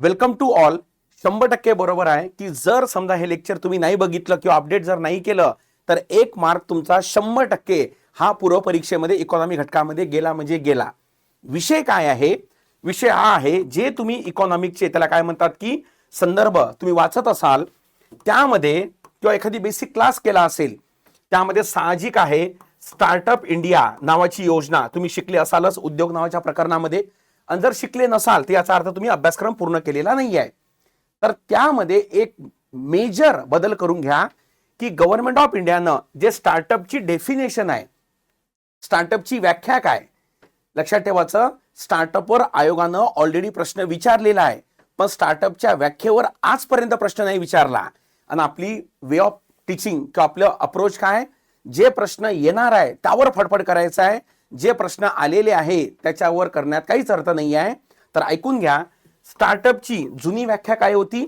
Welcome to all शंभर टक्के बरोबर आहे की जर समजा हे लेक्चर तुम्ही नाही बघितलं किंवा अपडेट जर नाही केलं तर एक मार्क तुमचा शंभर टक्के हा पूर्व परीक्षेमध्ये इकॉनॉमी घटकामध्ये गेला म्हणजे गेला. विषय काय आहे? विषय हा आहे जे तुम्ही इकॉनॉमिकचे त्याला काय म्हणतात की संदर्भ तुम्ही वाचत असाल त्यामध्ये किंवा एखादी बेसिक क्लास केला असेल त्यामध्ये साहजिक आहे स्टार्टअप इंडिया नावाची योजना तुम्ही शिकले असालच उद्योग नावाच्या प्रकरणामध्ये. आणि जर शिकले नसाल तर याचा अर्थ तुम्ही अभ्यासक्रम पूर्ण केलेला नाही आहे तर त्यामध्ये एक मेजर बदल करून घ्या की गव्हर्नमेंट ऑफ इंडियानं जे स्टार्टअपची डेफिनेशन आहे स्टार्टअपची व्याख्या काय? लक्षात ठेवायचं स्टार्टअपवर आयोगानं ऑलरेडी प्रश्न विचारलेला आहे पण स्टार्टअपच्या व्याख्येवर आजपर्यंत प्रश्न नाही विचारला. आणि आपली वे ऑफ टीचिंग किंवा आपलं अप्रोच काय? जे प्रश्न येणार आहे त्यावर फडफड करायचा आहे. जे प्रश्न आलेले आहे त्याच्यावर करण्यात काहीच अर्थ नाही आहे. तर ऐकून घ्या स्टार्टअपची जुनी व्याख्या काय होती?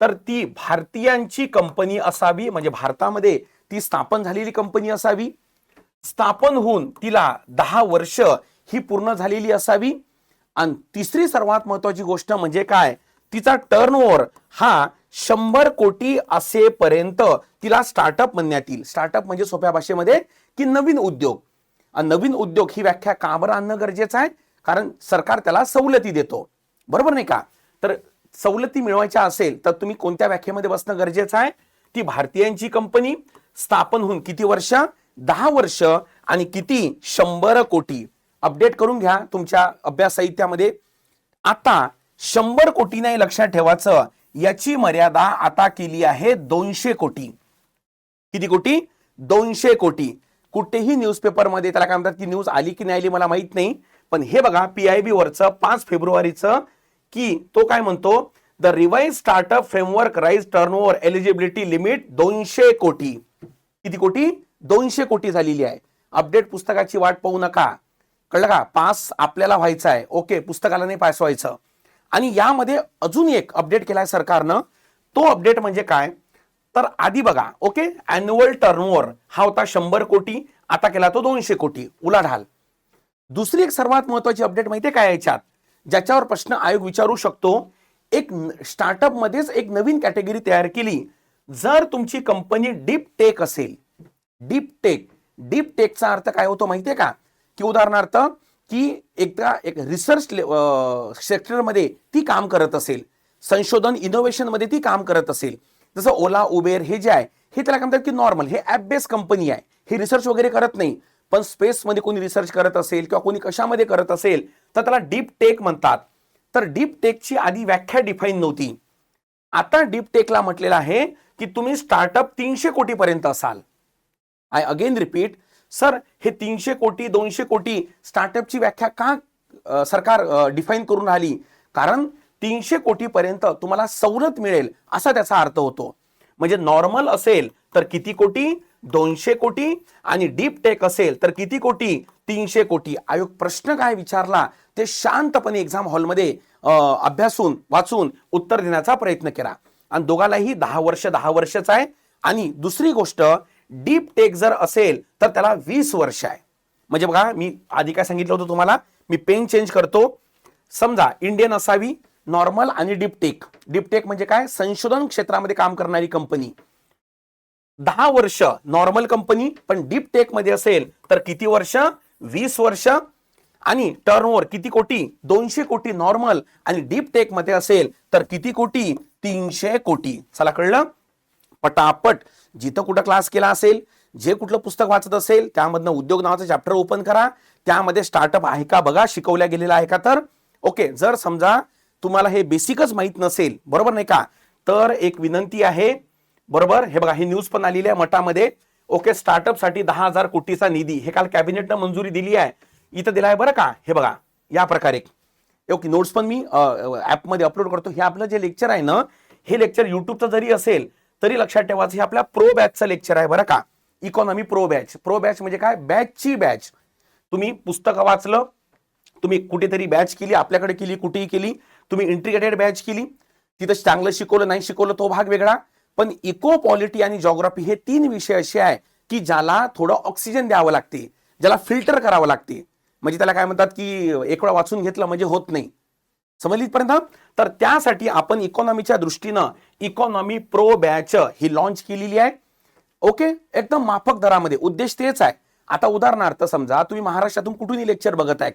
तर ती भारतीयांची कंपनी असावी म्हणजे भारतामध्ये ती स्थापन झालेली कंपनी असावी. स्थापन होऊन तिला दहा वर्ष ही पूर्ण झालेली असावी. आणि तिसरी सर्वात महत्वाची गोष्ट म्हणजे काय? तिचा टर्नओव्हर हा शंभर कोटी असेपर्यंत तिला स्टार्टअप म्हणण्यात येईल. स्टार्टअप म्हणजे सोप्या भाषेमध्ये की नवीन उद्योग. नवीन उद्योग ही व्याख्या का बरं आणणं गरजेचं आहे? कारण सरकार त्याला सवलती देतो. बरोबर नाही का? तर सवलती मिळवायच्या असेल तर तुम्ही कोणत्या व्याख्येमध्ये बसणं गरजेचं आहे? ती भारतीयांची कंपनी स्थापन होऊन किती वर्ष? दहा वर्ष आणि किती? शंभर कोटी. अपडेट करून घ्या तुमच्या अभ्यास साहित्यामध्ये. आता शंभर कोटी नाही लक्षात ठेवायचं. याची मर्यादा आता केली आहे दोनशे कोटी. किती कोटी? दोनशे कोटी. कुठेही न्यूजपेपरमध्ये त्याला काय म्हणतात की न्यूज आली की नाही आली मला माहीत नाही. पण हे बघा पीआयबी वरचं पाच फेब्रुवारीचं की तो काय म्हणतो? The revise startup framework raise turnover eligibility limit दोनशे कोटी. किती कोटी? दोनशे कोटी झालेली आहे. अपडेट पुस्तकाची वाट पाहू नका. कळलं का? पास आपल्याला व्हायचं आहे. ओके पुस्तकाला नाही पास व्हायचं. आणि यामध्ये अजून एक अपडेट केलाय सरकारनं. तो अपडेट म्हणजे काय? तर आधी बघा ओके? अॅन्युअल टर्नओव्हर हा होता शंभर कोटी आता केला तो दोनशे कोटी. उलाढाल दुसरी एक सर्वात महत्वाची अपडेट माहितीये काय याच्यात? ज्याच्यावर प्रश्न आयोग विचारू शकतो एक स्टार्टअप मध्येच एक नवीन कॅटेगरी तयार केली. जर तुमची कंपनी डीप टेक असेल डीप टेक डीप टेकचा अर्थ काय होतो माहितीये का? की उदाहरणार्थ की एकदा एक रिसर्च सेक्टरमध्ये ती काम करत असेल संशोधन इनोव्हेशनमध्ये ती काम करत असेल जसं ओला उबेर हे जे आहे हे त्याला काय म्हणतात की नॉर्मल हे ॲप बेस्ड कंपनी आहे. हे रिसर्च वगैरे करत नाही. पण स्पेसमध्ये कोणी रिसर्च करत असेल किंवा कोणी कशामध्ये करत असेल तर त्याला डीप टेक म्हणतात. तर डीप टेकची आधी व्याख्या डिफाईन नव्हती. आता डीप टेकला म्हटलेलं आहे की तुम्ही स्टार्टअप तीनशे कोटीपर्यंत असाल. आय अगेन रिपीट सर हे तीनशे कोटी दोनशे कोटी स्टार्टअपची व्याख्या का सरकार डिफाईन करून राहिली? कारण तीनशे कोटीपर्यंत तुम्हाला सवलत मिळेल असा त्याचा अर्थ होतो. म्हणजे नॉर्मल असेल तर किती कोटी? दोनशे कोटी. आणि डीप टेक असेल तर किती कोटी? तीनशे कोटी. आयोग प्रश्न काय विचारला? ते शांतपणे एक्झाम हॉलमध्ये अभ्यासून वाचून उत्तर देण्याचा प्रयत्न केला. आणि दोघालाही दहा वर्ष दहा वर्षच आहे. आणि दुसरी गोष्ट डीप टेक जर असेल तर त्याला वीस वर्ष आहे. म्हणजे बघा मी आधी काय सांगितलं होतं तुम्हाला? मी पेन चेंज करतो. समजा इंडियन असावी नॉर्मल आणि डीपटेक डिपटेक म्हणजे काय? संशोधन क्षेत्रामध्ये काम करणारी कंपनी. दहा वर्ष नॉर्मल कंपनी पण डीपटेकमध्ये असेल तर किती वर्ष? वीस वर्ष. आणि टर्नओव्हर किती कोटी? दोनशे कोटी नॉर्मल आणि डीपटेकमध्ये असेल तर किती कोटी? तीनशे कोटी. चला कळलं? पटापट. जिथं कुठं क्लास केला असेल जे कुठलं पुस्तक वाचत असेल त्यामधनं उद्योग नावाचं चॅप्टर ओपन करा. त्यामध्ये स्टार्टअप आहे का? बघा शिकवल्या गेलेला आहे का तर? ओके जर समजा तुम्हाला हे बेसिकच माहीत नसेल बरोबर नाही का? तर एक विनंती आहे बरोबर? हे बघा ही न्यूज पण आलेली आहे मठामध्ये. ओके स्टार्टअपसाठी दहा हजार कोटीचा निधी. हे काल कॅबिनेटनं मंजुरी दिली आहे. इथं दिला आहे बरं का? हे बघा या प्रकारे. ओके नोट्स पण मी ॲपमध्ये अपलोड करतो. हे आपलं जे लेक्चर आहे ना हे लेक्चर युट्यूबचं जरी असेल तरी लक्षात ठेवायचं हे आपल्या प्रो बॅचचं लेक्चर आहे बरं का? Economy pro batch pro batch म्हणजे काय? बॅचची बॅच तुम्ही पुस्तकं वाचलं तुम्ही कुठेतरी बॅच केली आपल्याकडे केली कुठेही केली तुम्ही इंटिग्रेटेड बॅच केली. तिथं चांगलं शिकवलं नाही शिकवलं तो भाग वेगळा. पण इको पॉलिटी आणि जॉग्राफी हे तीन विषय असे आहे की ज्याला थोडं ऑक्सिजन द्यावं लागते. ज्याला फिल्टर करावं लागते. म्हणजे त्याला काय म्हणतात की एक वेळा वाचून घेतलं म्हणजे होत नाही. समजलीपर्यंत तर त्यासाठी आपण इकॉनॉमीच्या दृष्टीनं इकॉनॉमी प्रो बॅच ही लॉन्च केलेली आहे. ओके? एकदम माफक दरामध्ये. उद्देश तेच आहे. आता उदाहरणार्थ समजा तुम्ही महाराष्ट्रातून कुठूनही लेक्चर बघत आहे.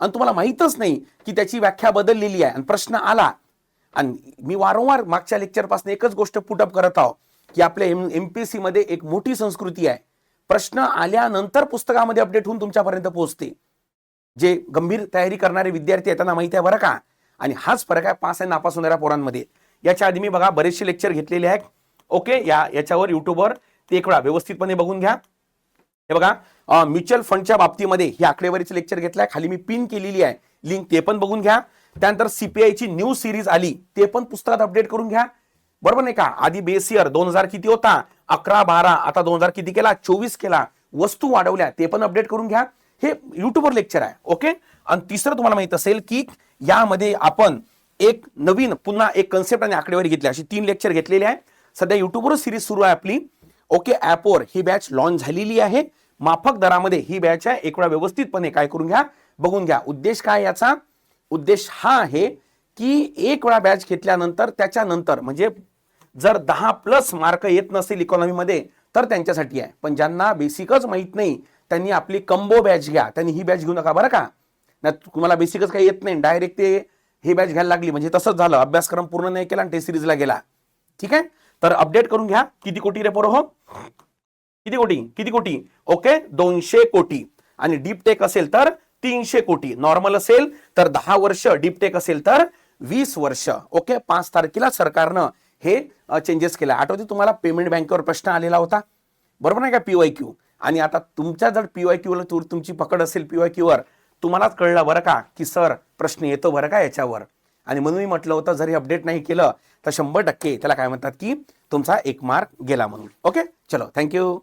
आणि तुम्हाला माहीतच नाही की त्याची व्याख्या बदललेली आहे. आणि प्रश्न आला. आणि मी वारंवार मागच्या लेक्चरपासून एकच गोष्ट पुटअप करत आहो की आपल्या एम एमपीएससी मध्ये एक मोठी संस्कृती आहे. प्रश्न आल्यानंतर पुस्तकामध्ये अपडेट होऊन तुमच्यापर्यंत पोहोचते. जे गंभीर तयारी करणारे विद्यार्थी आहेत त्यांना माहिती आहे बरं का? आणि हाच फरक आहे पास आणि नापास होणाऱ्या पोरांमध्ये. याच्या आधी मी बघा बरेचसे लेक्चर घेतलेले आहेत. ओके या याच्यावर युट्यूबवर ते एक वेळा व्यवस्थितपणे बघून घ्या. हे बघा म्युच्युअल फंडच्या बाबतीमध्ये ही आकडेवारीचं लेक्चर घेतलाय. खाली मी पिन केलेली आहे. लिंक ते पण बघून घ्या. त्यानंतर सीपीआयची न्यू सिरीज आली ते पण पुस्तकात अपडेट करून घ्या. बरोबर नाही का? आधी बेस इयर दोन हजार किती होता? अकरा बारा आता दोन हजार किती केला? चोवीस केला. वस्तू वाढवल्या ते पण अपडेट करून घ्या. हे युट्यूबवर लेक्चर आहे ओके? आणि तिसरं तुम्हाला माहीत असेल की यामध्ये आपण एक नवीन पुन्हा एक कन्सेप्ट आणि आकडेवारी घेतली. अशी तीन लेक्चर घेतलेले आहे. सध्या युट्यूबवर सिरीज सुरू आहे आपली. ओके ॲपवर ही बॅच लॉन्च झालेली आहे. माफक दरामध्ये ही बॅच आहे एक वेळा व्यवस्थितपणे काय करून घ्या? बघून घ्या. उद्देश काय याचा? उद्देश हा आहे की एक वेळा बॅच घेतल्यानंतर त्याच्यानंतर म्हणजे जर दहा प्लस मार्क येत नसेल इकॉनॉमीमध्ये तर त्यांच्यासाठी आहे. पण ज्यांना बेसिकच माहीत नाही त्यांनी आपली कंबो बॅच घ्या. त्यांनी ही बॅच घेऊ नका. बरं का? नाही तुम्हाला बेसिकच काही येत नाही. डायरेक्ट ते हे बॅच घ्यायला लागली. म्हणजे तसंच झालं. अभ्यासक्रम पूर्ण नाही केला आणि टेस्ट सिरीजला गेला. ठीक आहे? तर अपडेट करून घ्या. किती कोटी रे पोरं हो? किती कोटी? किती कोटी? ओके दोनशे कोटी. आणि डीप टेक असेल तर तीनशे कोटी. नॉर्मल असेल तर दहा वर्ष डीपटेक असेल तर वीस वर्ष. ओके पाच तारखेला सरकारनं हे चेंजेस केलं. आठवते तुम्हाला पेमेंट बँकेवर प्रश्न आलेला होता? बरोबर नाही का पीवाय क्यू आणि आता तुमच्या जर पीवाय क्यूला तुमची पकड असेल पीवाय क्यूवर तुम्हालाच कळलं बरं का की सर प्रश्न येतो बरं का याच्यावर. आणि म्हणून मी म्हटलं होतं जरी अपडेट नाही केलं तर शंभर टक्के त्याला काय म्हणतात की तुमचा एक मार्क गेला म्हणून. ओके चलो थँक्यू